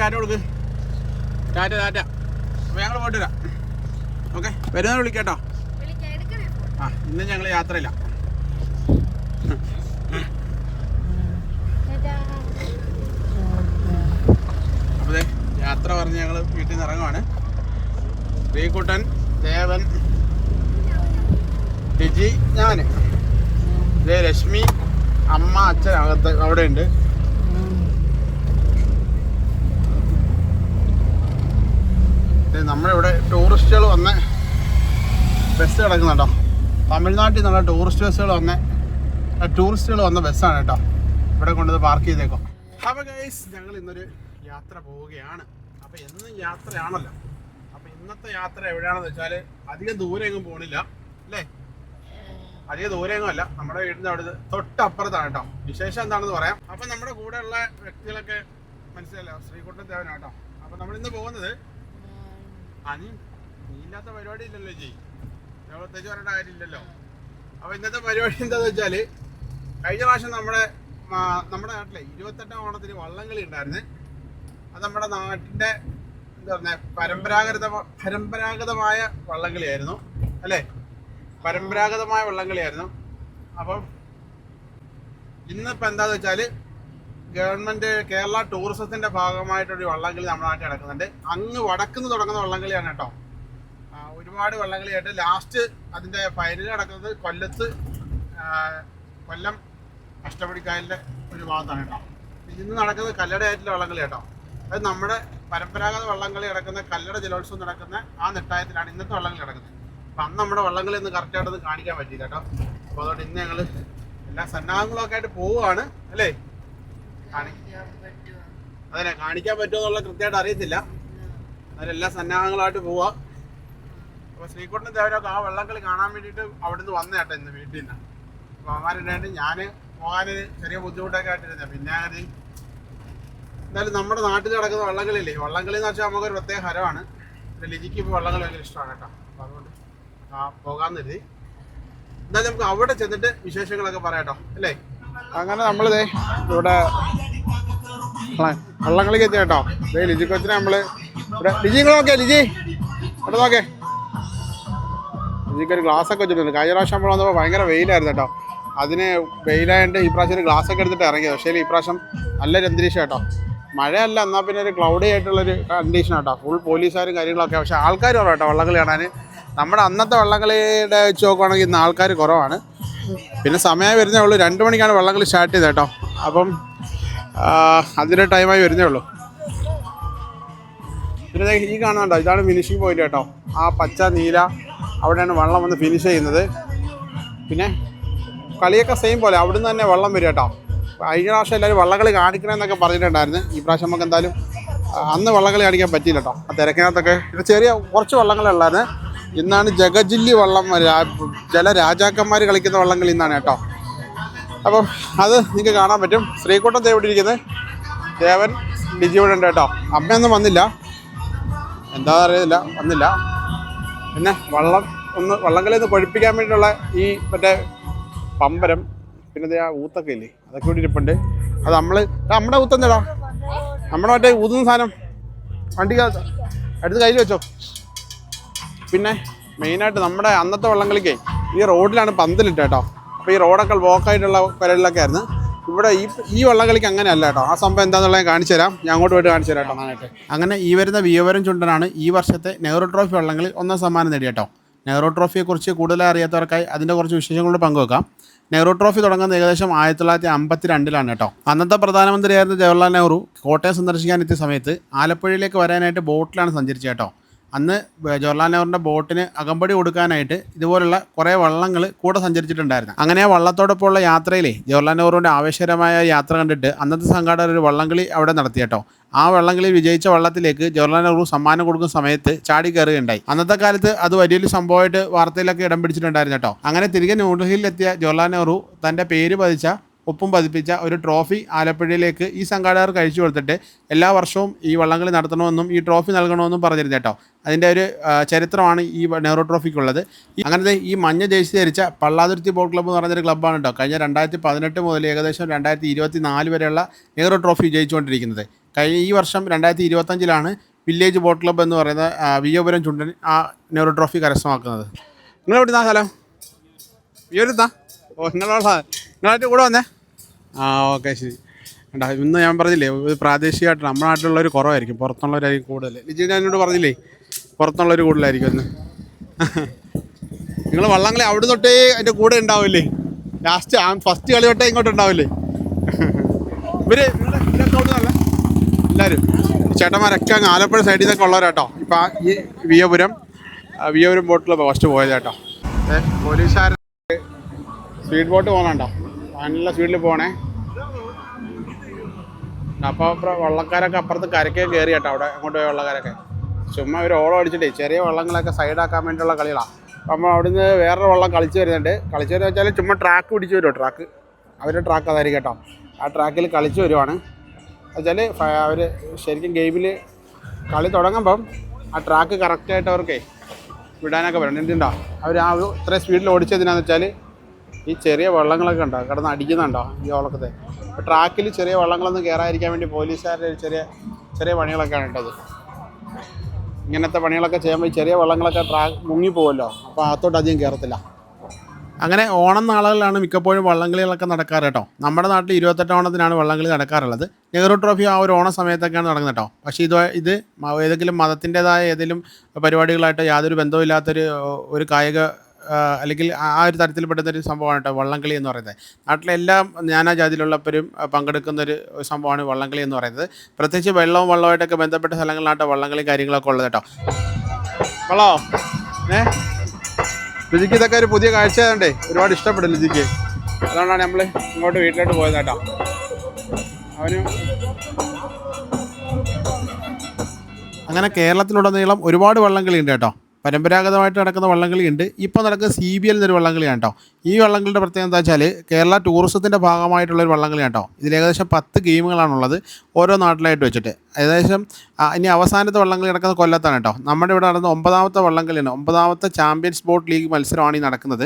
കാറ്റ് കൊടുക്ക്. ടാറ്റ ടാറ്റ. ആ ഇന്ന് ഞങ്ങൾ യാത്രയില്ല. അപ്പോൾ ദേ യാത്ര പറഞ്ഞ് ഞങ്ങൾ വീട്ടിൽ നിന്ന് ഇറങ്ങുവാണ്. ശ്രീകുട്ടൻ ദേവൻ ടിജി ഞാൻ ദേ രശ്മി അമ്മ അച്ഛൻ അകത്ത് അവിടെ ഉണ്ട് നമ്മളിവിടെ ടൂറിസ്റ്റുകൾ വന്ന് ബസ് കിടക്കുന്നുണ്ടോ? തമിഴ്നാട്ടിൽ നിന്നുള്ള ടൂറിസ്റ്റ് ബസ്സുകൾ വന്ന് ടൂറിസ്റ്റുകൾ വന്ന ബസ്സാണ് കേട്ടോ. ഇവിടെ കൊണ്ടുവന്ന് പാർക്ക് ചെയ്തേക്കോ അപ്പോൾ ഗൈസ് ഞങ്ങൾ ഇന്നൊരു യാത്ര പോവുകയാണ്. അപ്പോൾ എന്നും യാത്രയാണല്ലോ. അപ്പോൾ ഇന്നത്തെ യാത്ര എവിടെയാണെന്ന് വെച്ചാൽ അധികം ദൂരെ എങ്ങും പോണില്ല അല്ലേ? അധികം ദൂരെയൊന്നും അല്ല. നമ്മുടെ വീടിന്റെ അവിടെ തൊട്ടപ്പുറത്താണ് കേട്ടോ. വിശേഷം എന്താണെന്ന് പറയാം. അപ്പം നമ്മുടെ കൂടെയുള്ള വ്യക്തികളൊക്കെ മനസ്സിലല്ലോ ശ്രീകുട്ടൻ ദേവനാട്ടോ അപ്പം നമ്മൾ ഇന്ന് പോകുന്നത് നീ ഇല്ലാത്ത പരിപാടി ഇല്ലല്ലോ ജി. പ്രത്യേകിച്ച് പറയേണ്ട കാര്യമില്ലല്ലോ അപ്പോൾ ഇന്നത്തെ പരിപാടി എന്താണെന്ന് വെച്ചാൽ കഴിഞ്ഞ പ്രാവശ്യം നമ്മുടെ നമ്മുടെ നാട്ടിലെ ഇരുപത്തെട്ടാം ഓണത്തിന് വള്ളംകളി ഉണ്ടായിരുന്നു. അത് നമ്മുടെ നാട്ടിന്റെ എന്താ പറഞ്ഞ പരമ്പരാഗത പരമ്പരാഗതമായ വള്ളംകളിയായിരുന്നു. അല്ലേ? പരമ്പരാഗതമായ വള്ളംകളിയായിരുന്നു. അപ്പം ഇന്നിപ്പോൾ എന്താന്ന് വെച്ചാൽ ഗവൺമെന്റ് കേരള ടൂറിസത്തിന്റെ ഭാഗമായിട്ടൊരു വള്ളംകളി നമ്മുടെ നാട്ടിൽ നടക്കുന്നുണ്ട്. അങ്ങ് വടക്കുന്ന് തുടങ്ങുന്ന വള്ളംകളിയാണ് കേട്ടോ. ഒരുപാട് വള്ളംകളിയായിട്ട് ലാസ്റ്റ് അതിന്റെ ഫൈനൽ നടക്കുന്നത് കൊല്ലത്ത് കൊല്ലം അഷ്ടപടിക്കായലിന്റെ ഒരു ഭാഗത്താണ് കേട്ടോ. ഇന്ന് നടക്കുന്നത് കല്ലടയായിട്ടുള്ള വള്ളംകളി കേട്ടോ. അത് നമ്മുടെ പരമ്പരാഗത വള്ളംകളി നടക്കുന്ന കല്ലട ജലോത്സവം നടക്കുന്ന ആ നെട്ടായത്തിലാണ് ഇന്നത്തെ വള്ളംകളി നടക്കുന്നത്. അപ്പം അന്ന് നമ്മുടെ വള്ളംകളി ഒന്ന് കറക്റ്റായിട്ടൊന്ന് കാണിക്കാൻ പറ്റിയില്ല കേട്ടോ. അപ്പോൾ അതുകൊണ്ട് ഇന്ന് ഞങ്ങൾ എല്ലാ സന്നാഹങ്ങളൊക്കെ ആയിട്ട് പോവുകയാണ് അല്ലേ? അതിനെ കാണിക്കാൻ പറ്റുമോ എന്നുള്ള കൃത്യമായിട്ട് അറിയത്തില്ല. അതിലെല്ലാ സന്നാഹങ്ങളായിട്ട് പോവാ. അപ്പൊ ശ്രീകുട്ടൻ ദേവരൊക്കെ ആ വള്ളംകളി കാണാൻ വേണ്ടിയിട്ട് അവിടുന്ന് വന്ന കേട്ടോ ഇന്ന് വീട്ടിൽ നിന്ന്. അപ്പൊ അവന്മാരുണ്ടായിട്ട് ഞാൻ പോകാൻ ചെറിയ ബുദ്ധിമുട്ടൊക്കെ ആയിട്ടിരുന്ന പിന്നെ അത് എന്തായാലും നമ്മുടെ നാട്ടിൽ നടക്കുന്ന വള്ളംകളിയില്ലേ വള്ളംകളി എന്ന് വെച്ചാൽ നമുക്കൊരു പ്രത്യേക ഹരമാണ്. ലിജിക്ക് ഇപ്പോൾ വള്ളംകളി ഭയങ്കര ഇഷ്ടമാണ് കേട്ടോ. അപ്പോൾ അതുകൊണ്ട് ആ പോകാന്നിരുതി എന്തായാലും നമുക്ക് അവിടെ ചെന്നിട്ട് വിശേഷങ്ങളൊക്കെ പറയാട്ടോ അല്ലേ? അങ്ങനെ നമ്മളിതേ ഇവിടെ വള്ള- വള്ളംകളിക്ക് എത്തി കേട്ടോ. ദേ ലിജി കൊച്ചിനെ നമ്മൾ ഇവിടെ ലിജി നിങ്ങൾ നോക്കേ ലിജി. ഇവിടെ നോക്കേ ലിജിക്ക് ഒരു ഗ്ലാസ് ഒക്കെ വെച്ചിട്ടുണ്ട്. കഴിഞ്ഞ പ്രാവശ്യം നമ്മൾ വന്നപ്പോൾ ഭയങ്കര വെയിലായിരുന്നു കേട്ടോ. അതിന് വെയിലായതുകൊണ്ട് ഈ പ്രാവശ്യം ഗ്ലാസ് ഒക്കെ എടുത്തിട്ട് ഇറങ്ങിയത്. പക്ഷേ ഈ പ്രാവശ്യം നല്ലൊരു അന്തരീക്ഷം കേട്ടോ. മഴയല്ല എന്നാൽ പിന്നെ ഒരു ക്ലൗഡി ആയിട്ടുള്ളൊരു കണ്ടീഷൻ കേട്ടോ ഫുൾ പോലീസുകാരും കാര്യങ്ങളൊക്കെ. പക്ഷേ ആൾക്കാർ കുറവ് കേട്ടോ വള്ളംകളി കാണാൻ നമ്മുടെ അന്നത്തെ വള്ളംകളിയുടെ വെച്ച് നോക്കുവാണെങ്കിൽ ഇന്ന് ആൾക്കാർ കുറവാണ്. പിന്നെ സമയമായി വരുന്നേ ഉള്ളൂ. രണ്ട് മണിക്കാണ് വള്ളംകളി സ്റ്റാർട്ട് ചെയ്തത് കേട്ടോ. അപ്പം അതിന്റെ ടൈമായി വരുന്നേ ഉള്ളൂ. പിന്നെ ഈ കാണുന്നുണ്ടോ? ഇതാണ് ഫിനിഷിംഗ് പോയിന്റ് കേട്ടോ. ആ പച്ച നീല അവിടെയാണ് വള്ളം വന്ന് ഫിനിഷ് ചെയ്യുന്നത്. പിന്നെ കളിയൊക്കെ സെയിം പോലെ. അവിടുന്ന് തന്നെ വള്ളം വരും കേട്ടോ. കഴിഞ്ഞ പ്രാവശ്യം എല്ലാവരും വള്ളകളി കാണിക്കണമെന്നൊക്കെ പറഞ്ഞിട്ടുണ്ടായിരുന്നു. ഈ പ്രാവശ്യം നമുക്ക് എന്തായാലും അന്ന് വള്ളകളി കാണിക്കാൻ പറ്റിയില്ല കേട്ടോ. ആ തിരക്കിനകത്തൊക്കെ ചെറിയ കുറച്ച് വള്ളങ്ങളുള്ളായിരുന്നു ഇന്നാണ് ജഗജില്ലി വള്ളം ചില രാജാക്കന്മാർ കളിക്കുന്ന വള്ളംകളി ഇന്നാണ് കേട്ടോ. അപ്പം അത് നിങ്ങൾക്ക് കാണാൻ പറ്റും. ശ്രീകൂട്ടം ദേ ഇവിടെ ഇരിക്കുന്നത് ദേവൻ ലിജി ഇവിടെ ഉണ്ട് കേട്ടോ. അമ്മയൊന്നും വന്നില്ല. എന്താ അറിയില്ല. വന്നില്ല. പിന്നെ വള്ളം ഒന്ന് വള്ളംകളി ഒന്ന് കൊഴിപ്പിക്കാൻ വേണ്ടിയിട്ടുള്ള ഈ മറ്റേ പമ്പരം പിന്നെ ആ ഊത്തൊക്കെ ഇല്ലേ? അതൊക്കെ കൂടി ഇരിപ്പുണ്ട്. അത് നമ്മൾ നമ്മുടെ ഊത്തം തേടാ നമ്മുടെ മറ്റേ ഊതുന്ന സാധനം. വണ്ടിക്കകത്ത് അടുത്ത് കയ്യിൽ വെച്ചോ. പിന്നെ മെയിനായിട്ട് നമ്മുടെ അന്നത്തെ വള്ളംകളിക്കേ ഈ റോഡിലാണ് പന്തലിട്ട് കേട്ടോ. അപ്പോൾ ഈ റോഡൊക്കെ ബ്ലോക്കായിട്ടുള്ള പെരകളിലൊക്കെ ആയിരുന്നു. ഇവിടെ ഈ ഈ വള്ളംകളിക്ക് അങ്ങനെ അല്ല കേട്ടോ. ആ സംഭവം എന്താണെന്നുള്ളത് ഞാൻ കാണിച്ചു തരാം. ഞാൻ അങ്ങോട്ട് പോയിട്ട് കാണിച്ചു തരാം കേട്ടോ. നന്നായിട്ട് അങ്ങനെ ഈ വരുന്ന വിയവരം ചുണ്ടനാണ് ഈ വർഷത്തെ നെഹ്റു ട്രോഫി വള്ളംകളി ഒന്നാം സമ്മാനം നേടി കേട്ടോ. നെഹ്റു ട്രോഫിയെക്കുറിച്ച് കൂടുതൽ അറിയാത്തവർക്കായി അതിന്റെ കുറച്ച് വിശേഷങ്ങളോട് പങ്കുവെക്കാം. നെഹ്റു ട്രോഫി തുടങ്ങുന്നത് ഏകദേശം ആയിരത്തി തൊള്ളായിരത്തി അമ്പത്തി രണ്ടിലാണ് കേട്ടോ. അന്നത്തെ പ്രധാനമന്ത്രിയായിരുന്ന ജവഹർലാൽ നെഹ്റു കോട്ടയം സന്ദർശിക്കാൻ എത്തിയ സമയത്ത് ആലപ്പുഴയിലേക്ക് വരാനായിട്ട് ബോട്ടിലാണ് സഞ്ചരിച്ചത് കേട്ടോ. അന്ന് ജവഹർലാൽ നെഹ്റുവിന്റെ ബോട്ടിന് അകമ്പടി കൊടുക്കാനായിട്ട് ഇതുപോലുള്ള കുറേ വള്ളങ്ങൾ കൂടെ സഞ്ചരിച്ചിട്ടുണ്ടായിരുന്നു. അങ്ങനെ ആ വള്ളത്തോടൊപ്പമുള്ള യാത്രയിലെ ജവഹർലാൽ നെഹ്റുവിന്റെ ആവേശകരമായ യാത്ര കണ്ടിട്ട് അന്നത്തെ സംഘാടകർ ഒരു വള്ളംകളി അവിടെ നടത്തി കേട്ടോ. ആ വള്ളംകളി വിജയിച്ച വള്ളത്തിലേക്ക് ജവഹർലാൽ നെഹ്റു സമ്മാനം കൊടുക്കുന്ന സമയത്ത് ചാടി കയറുകയുണ്ടായി. അന്നത്തെ കാലത്ത് അത് വലിയൊരു സംഭവമായിട്ട് വാർത്തയിലൊക്കെ ഇടം പിടിച്ചിട്ടുണ്ടായിരുന്നു കേട്ടോ. അങ്ങനെ തിരികെ ന്യൂഡൽഹിയിലെത്തിയ ജവഹർലാൽ നെഹ്റു തന്റെ പേര് പതിച്ച ഒപ്പം പതിപ്പിച്ച ഒരു ട്രോഫി ആലപ്പുഴയിലേക്ക് ഈ സംഘാടകർ കഴിച്ചു കൊടുത്തിട്ട് എല്ലാ വർഷവും ഈ വള്ളംകളി നടത്തണമെന്നും ഈ ട്രോഫി നൽകണമെന്നും പറഞ്ഞിരുന്നു കേട്ടോ. അതിന്റെ ഒരു ചരിത്രമാണ് ഈ നെഹ്റു ട്രോഫിക്കുള്ളത്. അങ്ങനത്തെ ഈ മഞ്ഞ ജേഴ്സി ധരിച്ച പള്ളാതുരുത്തി ബോട്ട് ക്ലബ്ബ് എന്ന് പറഞ്ഞൊരു ക്ലബ്ബാണ് കേട്ടോ. കഴിഞ്ഞ രണ്ടായിരത്തി പതിനെട്ട് മുതൽ ഏകദേശം രണ്ടായിരത്തി ഇരുപത്തി നാല് വരെയുള്ള നെഹ്റു ട്രോഫി ജയിച്ചുകൊണ്ടിരിക്കുന്നത് കഴിഞ്ഞ ഈ വർഷം രണ്ടായിരത്തി ഇരുപത്തഞ്ചിലാണ് വില്ലേജ് ബോട്ട് ക്ലബ്ബ് എന്ന് പറയുന്ന വിയോപുരം ചുണ്ടൻ ആ നെഹ്റു ട്രോഫി കരസ്ഥമാക്കുന്നത്. നിങ്ങൾ എവിടുന്നാ സ്ഥലം? വിയ്യൂരുന്നാ ഓ നിങ്ങളുള്ള നിങ്ങളായിട്ട് കൂടെ വന്നേ? ആ ഓക്കെ ശരി. കണ്ടാ ഇന്ന് ഞാൻ പറഞ്ഞില്ലേ പ്രാദേശികമായിട്ട് നമ്മുടെ നാട്ടിലുള്ളവർ കുറവായിരിക്കും. പുറത്തുള്ളവരായിരിക്കും കൂടുതൽ. ലിജി ഞാൻ എന്നോട് പറഞ്ഞില്ലേ പുറത്തുള്ളവർ കൂടുതലായിരിക്കും എന്ന്. നിങ്ങൾ വള്ളംകളി അവിടെ തൊട്ടേ അതിന്റെ കൂടെ ഉണ്ടാവില്ലേ? ലാസ്റ്റ് ആ ഫസ്റ്റ് കളി തൊട്ടേ ഇങ്ങോട്ട് ഉണ്ടാവില്ലേ? ഇവർ നിങ്ങളെ എല്ലാവരും ചേട്ടന്മാരൊക്കെ അങ്ങ് ആലപ്പുഴ സൈഡിൽ നിന്നൊക്കെ ഉള്ളവരാട്ടോ. ഇപ്പം ഈ വിയപുരം വിയപുരം ബോട്ടിൽ ഫസ്റ്റ് പോയത് കേട്ടോ പോലീസുകാർ സ്പീഡ് ബോട്ട് പോകുന്നുണ്ടോ നല്ല സ്പീഡിൽ പോകണേ അപ്പോൾ വള്ളക്കാരൊക്കെ അപ്പുറത്ത് കരക്കേ കയറി കേട്ടോ അവിടെ അങ്ങോട്ട് പോയ വള്ളക്കാരൊക്കെ. ചുമ്മാ ഒരു ഓളം അടിച്ചിട്ടേ ചെറിയ വള്ളങ്ങളൊക്കെ സൈഡാക്കാൻ വേണ്ടിയുള്ള കളികളാണ് അപ്പം നമ്മൾ അവിടുന്ന് വേറൊരു വള്ളം കളിച്ച് വരുന്നുണ്ട്. കളിച്ച് വരുന്ന വെച്ചാൽ ചുമ്മാ ട്രാക്ക് പിടിച്ച് വരുമോ ട്രാക്ക് അവരുടെ ട്രാക്ക് അതായിരിക്കും കേട്ടോ. ആ ട്രാക്കിൽ കളിച്ച് വരുവാണ്. വെച്ചാൽ അവർ ശരിക്കും ഗെയിമിൽ കളി തുടങ്ങുമ്പം ആ ട്രാക്ക് കറക്റ്റായിട്ട് അവർക്കേ വിടാനൊക്കെ വരണം എന്തുണ്ടോ അവർ ആ ഒരു ഇത്രയും സ്പീഡിൽ ഓടിച്ചതിനാന്ന് വെച്ചാൽ ഈ ചെറിയ വള്ളങ്ങളൊക്കെ ഉണ്ടോ? കിടന്ന് അടിക്കുന്നുണ്ടോ ഈ ഓളക്കത്തെ ട്രാക്കിൽ ചെറിയ വള്ളങ്ങളൊന്നും കയറാതിരിക്കാൻ വേണ്ടി പോലീസുകാരുടെ ചെറിയ ചെറിയ പണികളൊക്കെയാണ് ഇട്ടത്. ഇങ്ങനത്തെ പണികളൊക്കെ ചെയ്യുമ്പോൾ ചെറിയ വള്ളങ്ങളൊക്കെ മുങ്ങി പോകുമല്ലോ അപ്പോൾ അകത്തോട്ട് അധികം കയറത്തില്ല അങ്ങനെ ഓണം നാളുകളിലാണ് മിക്കപ്പോഴും വള്ളംകളികളൊക്കെ നടക്കാറ് കേട്ടോ. നമ്മുടെ നാട്ടിൽ ഇരുപത്തെട്ട് ഓണത്തിനാണ് വള്ളംകളി നടക്കാറുള്ളത്. നെഹ്റു ട്രോഫി ആ ഒരു ഓണ സമയത്തൊക്കെയാണ് നടക്കുന്നത് കേട്ടോ. പക്ഷേ ഇത് ഇത് ഏതെങ്കിലും മതത്തിന്റെതായ ഏതെങ്കിലും പരിപാടികളായിട്ട് യാതൊരു ബന്ധവുമില്ലാത്തൊരു ഒരു കായിക അല്ലെങ്കിൽ ആ ഒരു തരത്തിൽപ്പെടുന്ന ഒരു സംഭവമാണ് കേട്ടോ വള്ളംകളി എന്ന് പറയുന്നത്. നാട്ടിലെ എല്ലാ നാനാജാതിയിലുള്ളവരും പങ്കെടുക്കുന്ന ഒരു സംഭവമാണ് വള്ളംകളി എന്ന് പറയുന്നത്. പ്രത്യേകിച്ച് വെള്ളവും വള്ളവുമായിട്ടൊക്കെ ബന്ധപ്പെട്ട സ്ഥലങ്ങളിലാട്ടോ വള്ളംകളി കാര്യങ്ങളൊക്കെ ഉള്ളത് കേട്ടോ വള്ളോ? ഏ? ലിജിക്ക് ഇതൊക്കെ ഒരു പുതിയ കാഴ്ച ആയതുകൊണ്ടേ ഒരുപാട് ഇഷ്ടപ്പെടും ലിജിക്ക് അതുകൊണ്ടാണ് നമ്മൾ ഇങ്ങോട്ട് വീട്ടിലോട്ട് പോയത് കേട്ടോ അവന് അങ്ങനെ കേരളത്തിലുടനീളം ഒരുപാട് വള്ളംകളി ഉണ്ട് കേട്ടോ. പരമ്പരാഗതമായിട്ട് നടക്കുന്ന വള്ളംകളി ഉണ്ട് ഇപ്പോൾ നടക്കുന്ന സി ബി എൽ എന്നൊരു വള്ളംകളിയാണ് കേട്ടോ ഈ വള്ളംകളിയുടെ പ്രത്യേകത എന്താ വെച്ചാൽ കേരള ടൂറിസത്തിന്റെ ഭാഗമായിട്ടുള്ളൊരു വള്ളംകളിയാണ് കേട്ടോ ഇതിൽ ഏകദേശം പത്ത് ഗെയിമുകളാണുള്ളത്. ഓരോ നാട്ടിലായിട്ട് വെച്ചിട്ട്. ഏകദേശം ഇനി അവസാനത്തെ വള്ളംകളി നടക്കുന്ന കൊല്ലത്താണ് കേട്ടോ. നമ്മുടെ ഇവിടെ നടന്ന ഒമ്പതാമത്തെ വള്ളംകളിയാണ് ഒമ്പതാമത്തെ ചാമ്പ്യൻസ് ബോട്ട് ലീഗ് മത്സരമാണ് ഈ നടക്കുന്നത്.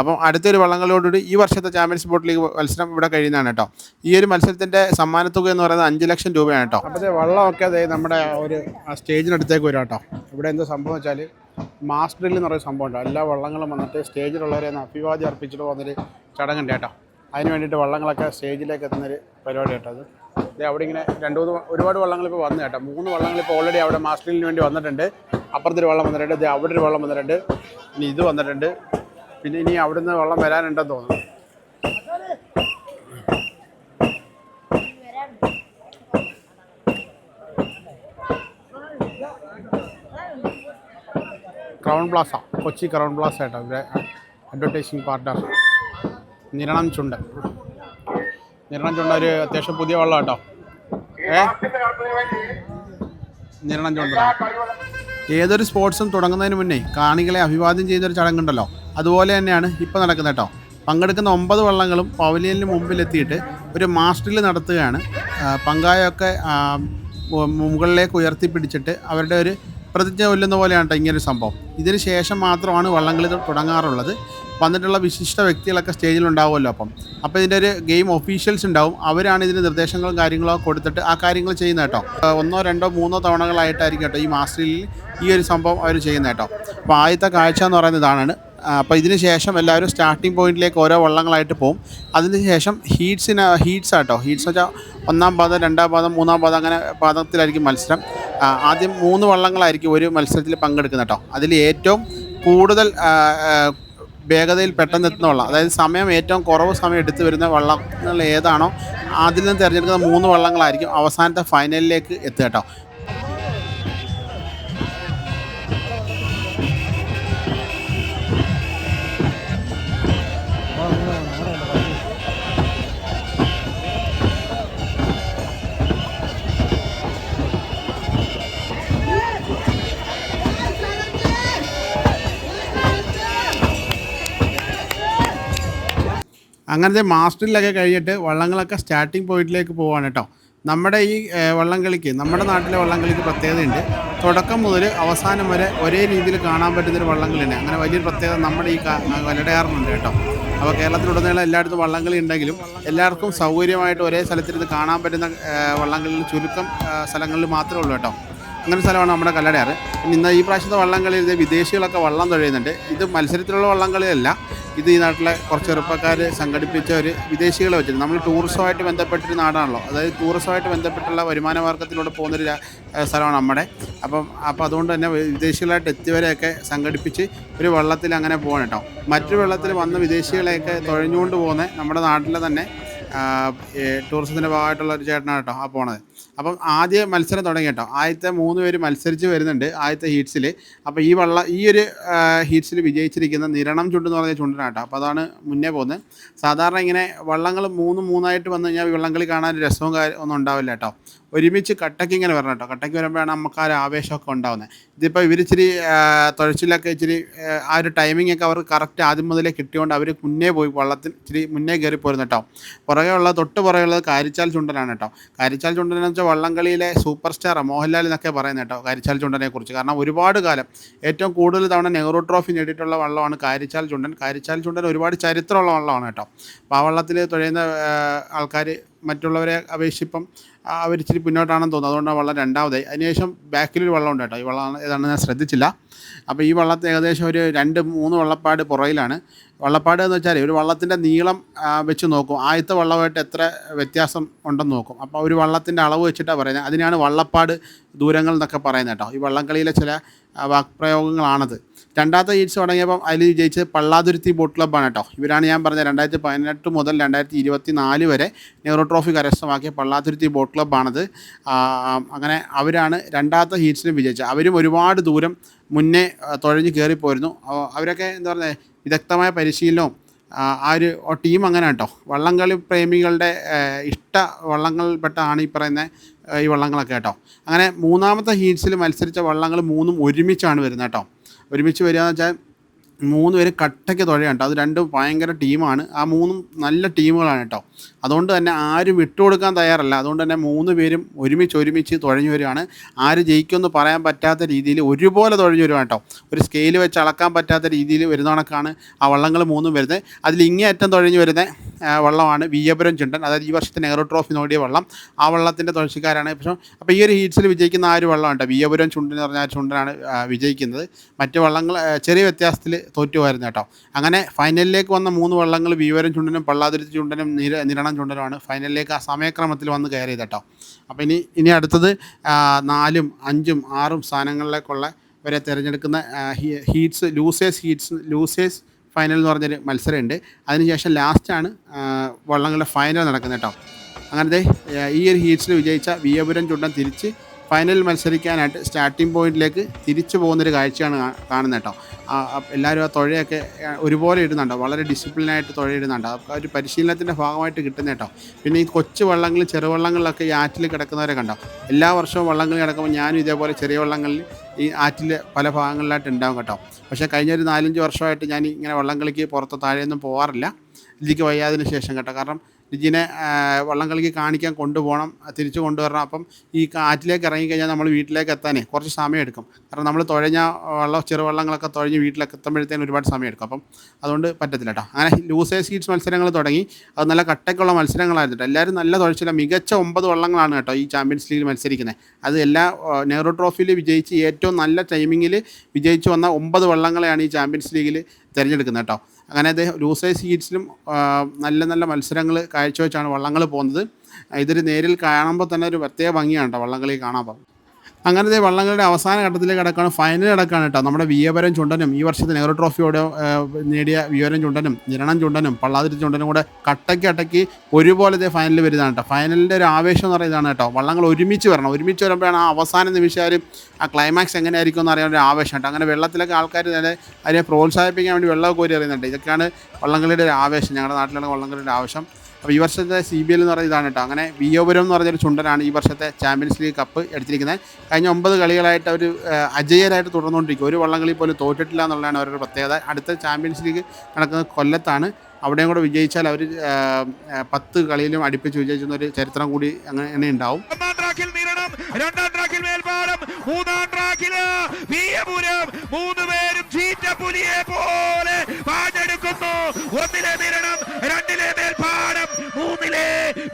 അപ്പം അടുത്തൊരു വള്ളംകളിയോടുകൂടി ഈ വർഷത്തെ ചാമ്പ്യൻസ് ബോട്ട് ലീഗ് മത്സരം ഇവിടെ കഴിയുന്നതാണ് കേട്ടോ. ഈ ഒരു മത്സരത്തിന്റെ സമ്മാനത്തുക എന്ന് പറയുന്നത് അഞ്ച് ലക്ഷം രൂപയാണ് കേട്ടോ. അപ്പോൾ വള്ളമൊക്കെ അതെ നമ്മുടെ ഒരു സ്റ്റേജിനടുത്തേക്ക് വരും കേട്ടോ. ഇവിടെ എന്തോ സംഭവം വെച്ചാൽ മാസ്റ്ററിൽ ഡ്രിൽ എന്ന് പറയുന്ന സംഭവം ഉണ്ടോ. എല്ലാ വള്ളങ്ങളും വന്നിട്ട് സ്റ്റേജിലുള്ളവരെ അഭിവാദ്യം അർപ്പിച്ചിട്ട് പോകുന്നൊരു ചടങ്ങുണ്ട് കേട്ടോ. അതിന് വേണ്ടിയിട്ട് വള്ളങ്ങളൊക്കെ സ്റ്റേജിലേക്ക് എത്തുന്നൊരു പരിപാടി കേട്ടോ അത്. അവിടെ ഇങ്ങനെ രണ്ട് മൂന്ന് ഒരുപാട് വള്ളങ്ങൾ ഇപ്പോൾ വന്നു കേട്ടോ. മൂന്ന് വള്ളങ്ങൾ ഇപ്പോൾ ഓൾറെഡി അവിടെ മാസ്റ്ററിന് വേണ്ടി വന്നിട്ടുണ്ട്. അപ്പുറത്തൊരു വള്ളം വന്നിട്ടുണ്ട്. അവിടെ ഒരു വള്ളം വന്നിട്ടുണ്ട്. ഇനി ഇത് വന്നിട്ടുണ്ട്. പിന്നെ ഇനി അവിടുന്ന് വള്ളം വരാനുണ്ടെന്ന് തോന്നുന്നു. Crown plaza Kochi crown plaza കേട്ടോ. ഇവിടെ അഡ്വർടൈസിങ് പാർട്ടർ നിരണം ചുണ്ട് നിരണം ചുണ്ട ഒരു അത്യാവശ്യം പുതിയ വള്ളം കേട്ടോ ഏ? നിരണം ചുണ്ട. ഏതൊരു സ്പോർട്സും തുടങ്ങുന്നതിന് മുന്നേ കാണികളെ അഭിവാദ്യം ചെയ്യുന്നൊരു ചടങ്ങുണ്ടല്ലോ. അതുപോലെ തന്നെയാണ് ഇപ്പോൾ നടക്കുന്നത് കേട്ടോ. പങ്കെടുക്കുന്ന ഒമ്പത് വള്ളങ്ങളും പവലിയനിന് മുമ്പിലെത്തിയിട്ട് ഒരു മാസ്റ്ററിൽ നടത്തുകയാണ്. പങ്കായൊക്കെ മുകളിലേക്ക് ഉയർത്തിപ്പിടിച്ചിട്ട് അവരുടെ ഒരു പ്രതിജ്ഞ കൊല്ലുന്ന പോലെയാണ് ഇങ്ങനൊരു സംഭവം. ഇതിന് ശേഷം മാത്രമാണ് വള്ളംകളി തുടങ്ങാറുള്ളത്. വന്നിട്ടുള്ള വിശിഷ്ട വ്യക്തികളൊക്കെ സ്റ്റേജിൽ ഉണ്ടാവുമല്ലോ അപ്പം അപ്പോൾ ഇതിന്റെ ഒരു ഗെയിം ഒഫീഷ്യൽസ് ഉണ്ടാവും. അവരാണ് ഇതിന് നിർദ്ദേശങ്ങളും കാര്യങ്ങളൊക്കെ കൊടുത്തിട്ട് ആ കാര്യങ്ങൾ ചെയ്യുന്നത് കേട്ടോ. ഒന്നോ രണ്ടോ മൂന്നോ തവണകളായിട്ടായിരിക്കും കേട്ടോ ഈ മാസ്റ്ററിൽ ഈ ഒരു സംഭവം അവർ ചെയ്യുന്നത് കേട്ടോ. അപ്പോൾ ആദ്യത്തെ കാഴ്ച എന്ന് പറയുന്നത് ഇതാണ് അപ്പോൾ ഇതിന് ശേഷം എല്ലാവരും സ്റ്റാർട്ടിംഗ് പോയിന്റിലേക്ക് ഓരോ വള്ളങ്ങളായിട്ട് പോകും അതിന് ശേഷം ഹീറ്റ്സിന് ഹീറ്റ്സ് ആട്ടോ. ഹീറ്റ്സ് വെച്ചാൽ ഒന്നാം പാദം രണ്ടാം പാദം മൂന്നാം പാദം അങ്ങനെ പാദത്തിലായിരിക്കും മത്സരം. ആദ്യം മൂന്ന് വള്ളങ്ങളായിരിക്കും ഒരു മത്സരത്തിൽ പങ്കെടുക്കുന്നത് കേട്ടോ. അതിൽ ഏറ്റവും കൂടുതൽ വേഗതയിൽ പെട്ടെന്ന് എത്തുന്ന അതായത് സമയം ഏറ്റവും കുറവ് സമയം എടുത്തു വരുന്ന വള്ളങ്ങൾ ഏതാണോ അതിൽ നിന്ന് തിരഞ്ഞെടുക്കുന്ന മൂന്ന് വള്ളങ്ങളായിരിക്കും അവസാനത്തെ ഫൈനലിലേക്ക് എത്തുക കേട്ടോ അങ്ങനത്തെ മാസ്റ്ററിലൊക്കെ കഴിഞ്ഞിട്ട് വള്ളങ്ങളൊക്കെ സ്റ്റാർട്ടിംഗ് പോയിന്റിലേക്ക് പോവാണ് കേട്ടോ. നമ്മുടെ ഈ വള്ളം വള്ളംകളിക്ക് നമ്മുടെ നാട്ടിലെ വള്ളംകളിക്ക് പ്രത്യേകതയുണ്ട്. തുടക്കം മുതൽ അവസാനം വരെ ഒരേ രീതിയിൽ കാണാൻ പറ്റുന്നൊരു തന്നെ. അങ്ങനെ വലിയൊരു പ്രത്യേകത നമ്മുടെ ഈ വലടയാറിനുണ്ട് കേട്ടോ. അപ്പോൾ കേരളത്തിലുടനീളം എല്ലായിടത്തും വള്ളംകളി ഉണ്ടെങ്കിലും എല്ലാവർക്കും സൗകര്യമായിട്ട് ഒരേ സ്ഥലത്തിരുന്ന് കാണാൻ പറ്റുന്ന വള്ളംകളിയിൽ ചുരുക്കം സ്ഥലങ്ങളിൽ മാത്രമേ ഉള്ളൂ കേട്ടോ. അങ്ങനെ സ്ഥലമാണ് നമ്മുടെ കല്ലടയാറ്. ഇന്ന് ഈ പ്രാവശ്യത്തെ വള്ളംകളിയിൽ വിദേശികളൊക്കെ വള്ളം തുഴയുന്നുണ്ട്. ഇത് മത്സരത്തിലുള്ള വള്ളംകളിയല്ല. ഇത് ഈ നാട്ടിലെ കുറച്ച് ചെറുപ്പക്കാർ സംഘടിപ്പിച്ച ഒരു വിദേശികളെ വെച്ചിട്ട് നമ്മൾ ടൂറിസമായിട്ട് ബന്ധപ്പെട്ടൊരു നാടാണല്ലോ. അതായത് ടൂറിസമായിട്ട് ബന്ധപ്പെട്ടുള്ള വരുമാന മാർഗത്തിലൂടെ പോകുന്നൊരു സ്ഥലമാണ് നമ്മുടെ. അപ്പം അപ്പോൾ അതുകൊണ്ട് തന്നെ വിദേശികളായിട്ട് എത്തിയവരെയൊക്കെ സംഘടിപ്പിച്ച് ഒരു വള്ളത്തിൽ അങ്ങനെ പോകണം കേട്ടോ. മറ്റു വെള്ളത്തിൽ വന്ന വിദേശികളെയൊക്കെ തുഴഞ്ഞുകൊണ്ട് പോകുന്ന നമ്മുടെ നാട്ടിലെ തന്നെ ടൂറിസത്തിന്റെ ഭാഗമായിട്ടുള്ള ഒരു ചേട്ടനാണ് കേട്ടോ ആ പോണത്. അപ്പം ആദ്യ മത്സരം തുടങ്ങി കേട്ടോ. ആദ്യത്തെ മൂന്ന് പേര് മത്സരിച്ച് വരുന്നുണ്ട് ആദ്യത്തെ ഹീറ്റ്സിൽ അപ്പോൾ ഈ വള്ള ഈ ഒരു ഹീറ്റ്സിൽ വിജയിച്ചിരിക്കുന്ന നിരണം ചുണ്ട് എന്ന് പറഞ്ഞ ചുണ്ടനാണ് കേട്ടോ. അപ്പോൾ അതാണ് മുന്നേ പോകുന്നത്. സാധാരണ ഇങ്ങനെ വള്ളങ്ങൾ മൂന്ന് മൂന്നായിട്ട് വന്നു കഴിഞ്ഞാൽ വള്ളംകളി കാണാൻ രസവും കാര്യം ഒന്നും ഉണ്ടാവില്ല കേട്ടോ. ഒരുമിച്ച് കട്ടയ്ക്ക് ഇങ്ങനെ വരണം കേട്ടോ. കട്ടയ്ക്ക് വരുമ്പോഴാണ് നമുക്ക് ആ ഒരു ആവേശമൊക്കെ ഉണ്ടാവുന്നത്. ഇതിപ്പോൾ ഇവർ ഇച്ചിരി തുഴച്ചിലൊക്കെ ഇച്ചിരി ആ, ഒരു ടൈമിംഗ് ഒക്കെ അവർക്ക് കറക്റ്റ് ആദ്യം മുതലേ കിട്ടിയോണ്ട് അവർ മുന്നേ പോയി വള്ളത്തിൽ ഇച്ചിരി മുന്നേ കയറി പോരുന്ന കേട്ടോ. പുറകെ തൊട്ട് പുറകെ ഉള്ളത് കാരിച്ചാൽ ചുണ്ടനാണ് കേട്ടോ. കാരിച്ചാൽ ചുണ്ടൻ എന്ന് വെച്ചാൽ വള്ളംകളിയിലെ സൂപ്പർ സ്റ്റാർ മോഹൻലാൽ എന്നൊക്കെ പറയുന്നത് കേട്ടോ കാരിച്ചാൽ ചുണ്ടനെ കുറിച്ച്. കാരണം ഒരുപാട് കാലം ഏറ്റവും കൂടുതൽ തവണ നെഹ്റു ട്രോഫി നേടിയിട്ടുള്ള വള്ളമാണ് കാരിച്ചാൽ ചുണ്ടൻ. കാരിച്ചാൽ ചുണ്ടൻ ഒരുപാട് ചരിത്രമുള്ള വള്ളമാണ് കേട്ടോ. അപ്പോൾ ആ വള്ളത്തിൽ തുഴയുന്ന ആൾക്കാർ മറ്റുള്ളവരെ അപേക്ഷിപ്പം അവർ ഇച്ചിരി പിന്നോട്ടാണെന്ന് തോന്നുന്നു. അതുകൊണ്ടാണ് വള്ളം രണ്ടാമതായി. അതിനുശേഷം ബാക്കിലൊരു വള്ളമുണ്ട് കേട്ടോ. ഈ വള്ളം ഏതാണെന്ന് ഞാൻ ശ്രദ്ധിച്ചില്ല. അപ്പോൾ ഈ വള്ളത്തെ ഏകദേശം ഒരു രണ്ട് മൂന്ന് വള്ളപ്പാട് പുറയിലാണ് വള്ളപ്പാട് എന്ന് വെച്ചാൽ ഒരു വള്ളത്തിന്റെ നീളം വെച്ച് നോക്കും. ആദ്യത്തെ വള്ളമായിട്ട് എത്ര വ്യത്യാസം ഉണ്ടെന്ന് നോക്കും. അപ്പോൾ ഒരു വള്ളത്തിന്റെ അളവ് വെച്ചിട്ടാണ് പറയുന്നത്. അതിനാണ് വള്ളപ്പാട് ദൂരങ്ങൾ എന്നൊക്കെ പറയുന്നത് കേട്ടോ. ഈ വള്ളംകളിയിലെ ചില വാക്പ്രയോഗങ്ങളാണത്. രണ്ടാമത്തെ ഈറ്റ്സ് തുടങ്ങിയപ്പം അതിൽ വിജയിച്ചത് പള്ളാതുരുത്തി ബോട്ട് ക്ലബ്ബാണ് കേട്ടോ ഇവരാണ് ഞാൻ പറഞ്ഞത് രണ്ടായിരത്തി പതിനെട്ട് മുതൽ രണ്ടായിരത്തി ഇരുപത്തി നാല് വരെ നെഹ്റു ട്രോഫി കരസ്ഥമാക്കിയ പള്ളാതുരുത്തി ബോട്ട് ക്ലബ്ബാണത് അങ്ങനെ അവരാണ് രണ്ടാമത്തെ ഹീറ്റ്സിന് വിജയിച്ചത്. അവരും ഒരുപാട് ദൂരം മുന്നേ തുഴഞ്ഞ് കയറിപ്പോയിരുന്നു അവരൊക്കെ എന്താ പറയുക വിദഗ്ധമായ പരിശീലനവും ആ ഒരു ടീം അങ്ങനെ കേട്ടോ വള്ളംകളി പ്രേമികളുടെ ഇഷ്ട ഇഷ്ട വള്ളങ്ങളിൽപ്പെട്ടാണ് ഈ പറയുന്ന ഈ വള്ളങ്ങളൊക്കെ കേട്ടോ അങ്ങനെ മൂന്നാമത്തെ ഹീറ്റ്സിൽ മത്സരിച്ച വള്ളങ്ങൾ മൂന്നും ഒരുമിച്ചാണ് വരുന്നത് കേട്ടോ ഒരുമിച്ച് എന്ന് വെച്ചാൽ മൂന്ന് പേര് കട്ടയ്ക്ക് തുഴയാണ് കേട്ടോ. അത് രണ്ടും ഭയങ്കര ടീമാണ്. ആ മൂന്നും നല്ല ടീമുകളാണ് കേട്ടോ. അതുകൊണ്ട് തന്നെ ആരും വിട്ടുകൊടുക്കാൻ തയ്യാറല്ല. അതുകൊണ്ട് തന്നെ മൂന്ന് പേരും ഒരുമിച്ച് ഒരുമിച്ച് തുഴഞ്ഞു വരികയാണ്. ആര് ജയിക്കുമെന്ന് പറയാൻ പറ്റാത്ത രീതിയിൽ ഒരുപോലെ തുഴഞ്ഞു വരുവാണ് കേട്ടോ. ഒരു സ്കെയിൽ വെച്ച് അളക്കാൻ പറ്റാത്ത രീതിയിൽ വരുന്ന കണക്കാണ് ആ വള്ളങ്ങൾ മൂന്നും വരുന്നത്. അതിൽ ഇങ്ങേയറ്റം തുഴഞ്ഞു വരുന്ന വള്ളമാണ് വിയപുരം ചുണ്ടൻ. അതായത് ഈ വർഷത്തെ നെഹ്റു ട്രോഫി നേടിയ വള്ളം. ആ വള്ളത്തിന്റെ തുഴച്ചിക്കാരാണ്. പക്ഷേ അപ്പോൾ ഈ ഒരു ഹീറ്റ്സിൽ വിജയിക്കുന്ന ആ ഒരു വള്ളമാണ് കേട്ടോ. വിയപുരം ചുണ്ടൻ എന്ന് പറഞ്ഞ ചുണ്ടനാണ് വിജയിക്കുന്നത്. മറ്റ് വള്ളങ്ങൾ ചെറിയ വ്യത്യാസത്തിൽ തോറ്റുമായിരുന്നു കേട്ടോ. അങ്ങനെ ഫൈനലിലേക്ക് വന്ന മൂന്ന് വള്ളങ്ങൾ വീവരം ചുണ്ടനും പള്ളാതുരുത്തി ചുണ്ടനും നിര നിരണം ചുണ്ടനുമാണ് ഫൈനലിലേക്ക് ആ സമയക്രമത്തിൽ വന്ന് കയറിയത് കേട്ടോ. അപ്പോൾ ഇനി ഇനി അടുത്തത് നാലും അഞ്ചും ആറും സ്ഥാനങ്ങളിലേക്കുള്ള വരെ തിരഞ്ഞെടുക്കുന്ന heats losers heats losers final എന്ന് പറഞ്ഞൊരു മത്സരമുണ്ട്. അതിനുശേഷം ലാസ്റ്റാണ് വള്ളങ്ങളുടെ ഫൈനൽ നടക്കുന്നത് കേട്ടോ. അങ്ങനത്തെ ഈ ഒരു ഹീറ്റ്സിൽ വിജയിച്ച വിയപുരം ചുണ്ടൻ തിരിച്ച് ഫൈനലിൽ മത്സരിക്കാനായിട്ട് സ്റ്റാർട്ടിംഗ് പോയിന്റിലേക്ക് തിരിച്ചു പോകുന്നൊരു കാഴ്ചയാണ് കാണുന്നത് കേട്ടോ. എല്ലാവരും ആ തുഴയൊക്കെ ഒരുപോലെ ഇടുന്നുണ്ടോ. വളരെ ഡിസിപ്ലിനായിട്ട് തുഴയിടുന്നുണ്ട് ഒരു പരിശീലനത്തിന്റെ ഭാഗമായിട്ട് കിട്ടുന്ന കേട്ടോ. പിന്നെ ഈ കൊച്ചു വള്ളങ്ങളിൽ ചെറുവള്ളങ്ങളിലൊക്കെ ഈ ആറ്റിൽ കിടക്കുന്നവരെ കണ്ടോ? എല്ലാ വർഷവും വള്ളങ്ങളിൽ കിടക്കുമ്പോൾ ഞാനും ഇതേപോലെ ചെറിയ വള്ളങ്ങളിൽ ഈ ആറ്റിൽ പല ഭാഗങ്ങളിലായിട്ട് ഉണ്ടാവും കേട്ടോ. പക്ഷേ കഴിഞ്ഞ ഒരു നാലഞ്ച് വർഷമായിട്ട് ഞാൻ ഇങ്ങനെ വള്ളംകളിക്ക് പുറത്ത് താഴെയൊന്നും പോകാറില്ല ഇതിലേക്ക് വയ്യാതിന് ശേഷം കേട്ടോ. കാരണം ലിജിനെ വള്ളം കളിക്ക് കാണിക്കാൻ കൊണ്ടുപോകണം തിരിച്ചു കൊണ്ടുവരണം. അപ്പം ഈ കാറ്റിലേക്ക് ഇറങ്ങിക്കഴിഞ്ഞാൽ നമ്മൾ വീട്ടിലേക്ക് എത്താനേ കുറച്ച് സമയം എടുക്കും കാരണം നമ്മൾ തുഴഞ്ഞ വള്ളം ചെറുവള്ളങ്ങളൊക്കെ തുഴഞ്ഞ് വീട്ടിലൊക്കെ എത്തുമ്പോഴത്തേനും ഒരുപാട് സമയം എടുക്കും അപ്പം അതുകൊണ്ട് പറ്റത്തില്ല കേട്ടോ. അങ്ങനെ ലൂസേ സീറ്റ്സ് മത്സരങ്ങൾ തുടങ്ങി. അത് നല്ല കട്ടയ്ക്കുള്ള മത്സരങ്ങളായിരുന്നു എല്ലാവരും നല്ല തുഴച്ചില്ല മികച്ച ഒമ്പത് വള്ളങ്ങളാണ് കേട്ടോ ഈ ചാമ്പ്യൻസ് ലീഗിൽ മത്സരിക്കുന്നത്. അത് എല്ലാ നെഹ്റു ട്രോഫിയിൽ വിജയിച്ച് ഏറ്റവും നല്ല ടൈമിങ്ങിൽ വിജയിച്ചു വന്ന ഒമ്പത് വള്ളങ്ങളെയാണ് ഈ ചാമ്പ്യൻസ് ലീഗിൽ തിരഞ്ഞെടുക്കുന്നത് കേട്ടോ. അങ്ങനെ അദ്ദേഹം ലൂസേഴ്സ് സീറ്റ്സിലും നല്ല നല്ല മത്സരങ്ങൾ കാഴ്ചവെച്ചാണ് വള്ളങ്ങൾ പോകുന്നത്. ഇതൊരു നേരിൽ കാണുമ്പോൾ തന്നെ ഒരു പ്രത്യേക ഭംഗിയാണ് കേട്ടോ വള്ളംകളി കാണാൻ അങ്ങനത്തെ വള്ളങ്ങളുടെ അവസാന ഘട്ടത്തിലേക്ക് അടക്കാണ് ഫൈനൽ അടക്കാണ് കേട്ടോ. നമ്മുടെ വിയപരം ചുണ്ടനും ഈ വർഷത്തെ നെഹ്റു ട്രോഫിയോടെ നേടിയ വിയപരം ചുണ്ടനും നിരണം ചുണ്ടനും പള്ളാതിരി ചുണ്ടനും കൂടെ കട്ടയ്ക്ക് അടക്ക് ഒരുപോലത്തെ ഫൈനലിൽ വരുന്നതാണ് കേട്ടോ. ഫൈനലിന്റെ ഒരു ആവേശം എന്ന് പറയുന്നതാണ് കേട്ടോ. വള്ളങ്ങൾ ഒരുമിച്ച് വരണം. ഒരുമിച്ച് വരുമ്പോഴാണ് ആ അവസാന നിമിഷം ആ ക്ലൈമാക്സ് എങ്ങനെയായിരിക്കും എന്ന് അറിയാൻ ഒരു ആവേശം കേട്ടോ. അങ്ങനെ വെള്ളത്തിലൊക്കെ ആൾക്കാർ നേരെ അതിനെ പ്രോത്സാഹിപ്പിക്കാൻ വേണ്ടി വെള്ളം കോരി അറിയുന്നുണ്ട് ഇതൊക്കെയാണ് വള്ളംകളിയുടെ ഒരു ആവേശം. ഞങ്ങളുടെ നാട്ടിലുള്ള വള്ളംകളിയുടെ ആവശ്യം അപ്പോൾ ഈ വർഷത്തെ സി ബി എൽ എന്ന് പറയുന്നത് ഇതാണ് കേട്ടോ. അങ്ങനെ വിയോപുരം എന്ന് പറഞ്ഞൊരു ചുണ്ടനാണ് ഈ വർഷത്തെ ചാമ്പ്യൻസ് ലീഗ് കപ്പ് എടുത്തിരിക്കുന്നത്. കഴിഞ്ഞ ഒമ്പത് കളികളായിട്ട് അവർ അജയരായിട്ട് തുടർന്നുകൊണ്ടിരിക്കും. ഒരു വള്ളംകളി പോലും തോറ്റിട്ടില്ല എന്നുള്ളതാണ് അവരുടെ പ്രത്യേകത. അടുത്ത ചാമ്പ്യൻസ് ലീഗ് നടക്കുന്നത് കൊല്ലത്താണ്. അവിടെയും കൂടെ വിജയിച്ചാൽ അവർ പത്ത് കളിയിലും അടുപ്പിച്ച് വിജയിക്കുന്ന ഒരു ചരിത്രം കൂടി അങ്ങനെ ഉണ്ടാവും. ട്രാക്കിൽ രണ്ടാം ട്രാക്കിൽ മേൽപ്പാടം മൂന്നാം ട്രാക്കിൽ വീയപുരം മൂന്ന് പേരും ചീറ്റപ്പുലിയെ പോലെ പാഞ്ഞെടുക്കുന്നു ഒന്നിലെ നിരണം രണ്ടിലെ മേൽപ്പാടം മൂന്നിലെ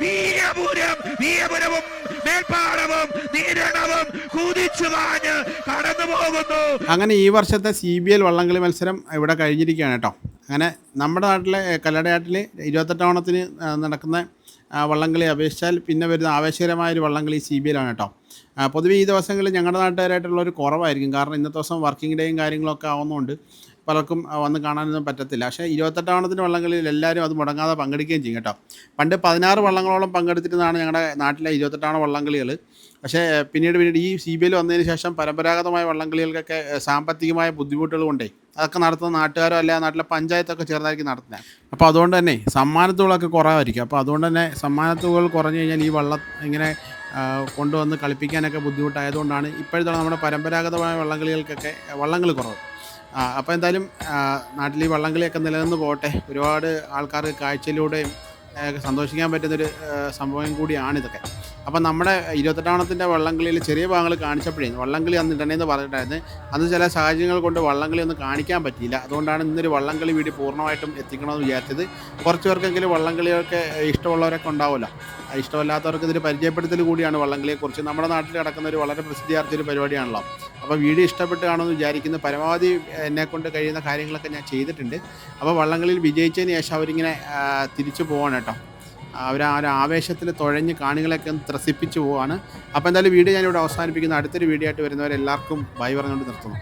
വീയപുരം വീയപുരവും മേൽപ്പാടവും നിരണവും കുതിച്ചു കടന്നു പോകുന്നു അങ്ങനെ ഈ വർഷത്തെ സി ബി എൽ വള്ളംകളി മത്സരം ഇവിടെ കഴിഞ്ഞിരിക്കുകയാണ് കേട്ടോ. അങ്ങനെ നമ്മുടെ നാട്ടിലെ കല്ലടയാട്ടിൽ ഇരുപത്തെട്ടാം ഓണത്തിന് നടക്കുന്ന വള്ളംകളി അപേക്ഷിച്ചാൽ പിന്നെ വരുന്ന ആവേശകരമായ ഒരു വള്ളംകളി സി ബി എല്ലാണ് കേട്ടോ. പൊതുവേ ഈ ദിവസങ്ങളിൽ ഞങ്ങളുടെ നാട്ടുകാരായിട്ടുള്ള ഒരു കുറവായിരിക്കും. കാരണം ഇന്നത്തെ ദിവസം വർക്കിംഗ് ഡേയും കാര്യങ്ങളൊക്കെ ആവുന്നതുകൊണ്ട് പലർക്കും വന്ന് കാണാനൊന്നും പറ്റത്തില്ല. പക്ഷേ ഇരുപത്തെട്ടാം ഓണത്തിന് വള്ളംകളിയിൽ എല്ലാവരും അത് മുടങ്ങാതെ പങ്കെടുക്കുകയും ചെയ്യും കേട്ടോ. പണ്ട് പതിനാറ് വള്ളങ്ങളോളം പങ്കെടുത്തിരുന്നതാണ് ഞങ്ങളുടെ നാട്ടിലെ ഇരുപത്തെട്ടാണ് വള്ളംകളികൾ പക്ഷേ പിന്നീട് പിന്നീട് ഈ സി ബി ഐയിൽ വന്നതിന് ശേഷം പരമ്പരാഗതമായ വള്ളംകളികൾക്കൊക്കെ സാമ്പത്തികമായ ബുദ്ധിമുട്ടുകൾ കൊണ്ടേ അതൊക്കെ നടത്തുന്ന നാട്ടുകാരോ അല്ല നാട്ടിലെ പഞ്ചായത്തൊക്കെ ചേർന്നായിരിക്കും നടത്തുന്നത് അപ്പോൾ അതുകൊണ്ട് തന്നെ സമ്മാനത്തുകളൊക്കെ കുറവായിരിക്കും. അപ്പോൾ അതുകൊണ്ട് തന്നെ സമ്മാനത്തുകൾ കുറഞ്ഞു കഴിഞ്ഞാൽ ഈ വള്ളം ഇങ്ങനെ കൊണ്ടുവന്ന് കളിപ്പിക്കാനൊക്കെ ബുദ്ധിമുട്ടായതുകൊണ്ടാണ് ഇപ്പോഴത്തെ നമ്മുടെ പരമ്പരാഗതമായ വള്ളംകളികൾക്കൊക്കെ വള്ളങ്ങൾ കുറവ്. അപ്പോൾ എന്തായാലും നാട്ടിൽ ഈ വള്ളംകളിയൊക്കെ നിലനിന്ന് പോകട്ടെ. ഒരുപാട് ആൾക്കാർ കാഴ്ചയിലൂടെയും സന്തോഷിക്കാൻ പറ്റുന്നൊരു സംഭവം കൂടിയാണ് ഇതൊക്കെ അപ്പം നമ്മുടെ ഇരുപത്തെട്ടാമത്തിന്റെ വള്ളംകളിയിൽ ചെറിയ ഭാഗങ്ങൾ കാണിച്ചപ്പോഴേ വള്ളംകളി അന്ന് ഇടണേന്ന് പറഞ്ഞിട്ടായിരുന്നു അന്ന് ചില സാഹചര്യങ്ങൾ കൊണ്ട് വള്ളംകളി ഒന്നും കാണിക്കാൻ പറ്റിയില്ല. അതുകൊണ്ടാണ് ഇന്നൊരു വള്ളംകളി വീഡിയോ പൂർണമായിട്ടും എത്തിക്കണമെന്ന് വിചാരിച്ചത്. കുറച്ച് പേർക്കെങ്കിലും വള്ളംകളിയൊക്കെ ഇഷ്ടമുള്ളവരൊക്കെ ഉണ്ടാവുമല്ലോ. ഇഷ്ടമല്ലാത്തവർക്ക് ഇതൊരു പരിചയപ്പെടുത്തൽ കൂടിയാണ് വള്ളംകളിയെക്കുറിച്ച്. നമ്മുടെ നാട്ടിൽ നടക്കുന്ന ഒരു വളരെ പ്രസിദ്ധിയാർജൊരു പരിപാടിയാണല്ലോ. അപ്പോൾ വീഡിയോ ഇഷ്ടപ്പെട്ട് കാണുമെന്ന് വിചാരിക്കുന്നു. പരമാവധി എന്നെക്കൊണ്ട് കഴിയുന്ന കാര്യങ്ങളൊക്കെ ഞാൻ ചെയ്തിട്ടുണ്ട്. അപ്പോൾ വള്ളംകളിയിൽ വിജയിച്ചതിന് ശേഷം അവരിങ്ങനെ തിരിച്ചു പോവാണ് കേട്ടോ. അവർ ആ ഒരു ആവേശത്തിൽ തുഴഞ്ഞ് കാണികളൊക്കെ ഒന്ന് ത്രസിപ്പിച്ചു പോവാണ്. അപ്പോൾ എന്തായാലും വീഡിയോ ഞാനിവിടെ അവസാനിപ്പിക്കുന്നു. അടുത്തൊരു വീഡിയോ ആയിട്ട് വരുന്നവരെല്ലാവർക്കും ബൈ പറഞ്ഞുകൊണ്ട് നിർത്തുന്നു.